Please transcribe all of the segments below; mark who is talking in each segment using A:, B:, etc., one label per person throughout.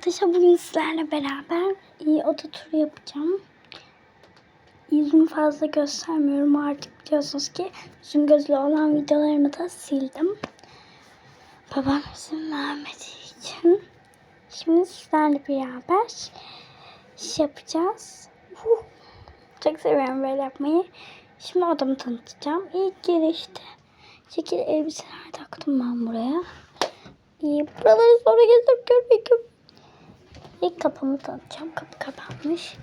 A: Arkadaşlar bugün sizlerle beraber iyi oda turu yapacağım. Yüzümü fazla göstermiyorum artık biliyorsunuz ki yüzüm gözlü olan videolarımı da sildim. Babam izin vermediği için. Şimdi sizlerle beraber iş yapacağız. Huh. Çok seviyorum böyle yapmayı. Şimdi odamı tanıtacağım. İlk girişte şekil elbiseler taktım ben buraya. Buraları sonra gezip görmek İlk kapımı tanıtacağım. Kapı kapanmış.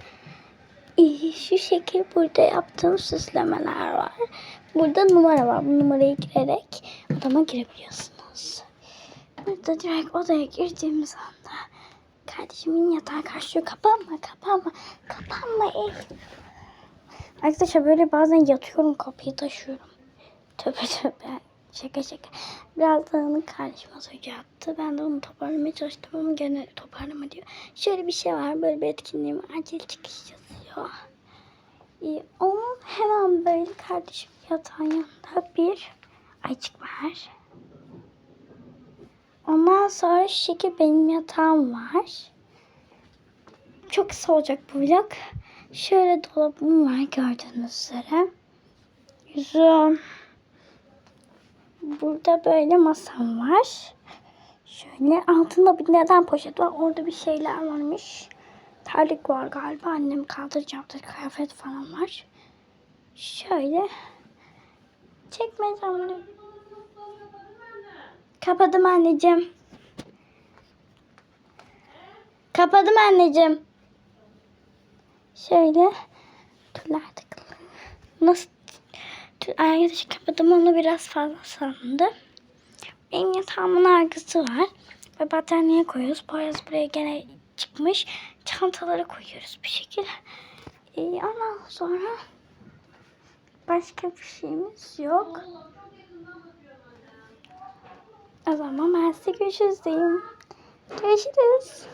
A: İyi. Şu şekil burada yaptığım süslemeler var. Burada numara var. Bu numarayı girerek odama girebiliyorsunuz. Burada direkt odaya girdiğimiz anda kardeşimin yatağı karşılıyor. Kapanma, kapanma, kapanma Elif. Arkadaşlar böyle bazen yatıyorum kapıyı taşıyorum. Tövbe tövbe. Şaka şaka. Biraz dağınık kardeşim az önce attı. Ben de onu toparlamaya çalıştım ama gene toparlama diyor. Şöyle bir şey var. Böyle bir etkinliğim acil çıkış yazıyor. Ee, onun hemen böyle kardeşim yatağın yanında bir ayıcık var. Ondan sonra şu şekil benim yatağım var. Çok kısa olacak bu vlog. Şöyle dolabım var gördüğünüz üzere. Yüzüm. Burada böyle masam var. Şöyle altında bir neden poşet var. Orada bir şeyler varmış. Terlik var galiba. Annem kaldıracaktır. Kıyafet falan var. Şöyle. Çekmeyeceğim. Kapadım anneciğim. Kapadım anneciğim. Şöyle. Nasıl Arkadaşı kapadım onu biraz fazla sandı. Benim yatağımın arkası var. Ve battaniye koyuyoruz. Poyraz buraya gene çıkmış. Çantaları koyuyoruz bir şekilde. Ee, ondan sonra başka bir şeyimiz yok. O zaman ben size görüşürüz diyeyim. Görüşürüz.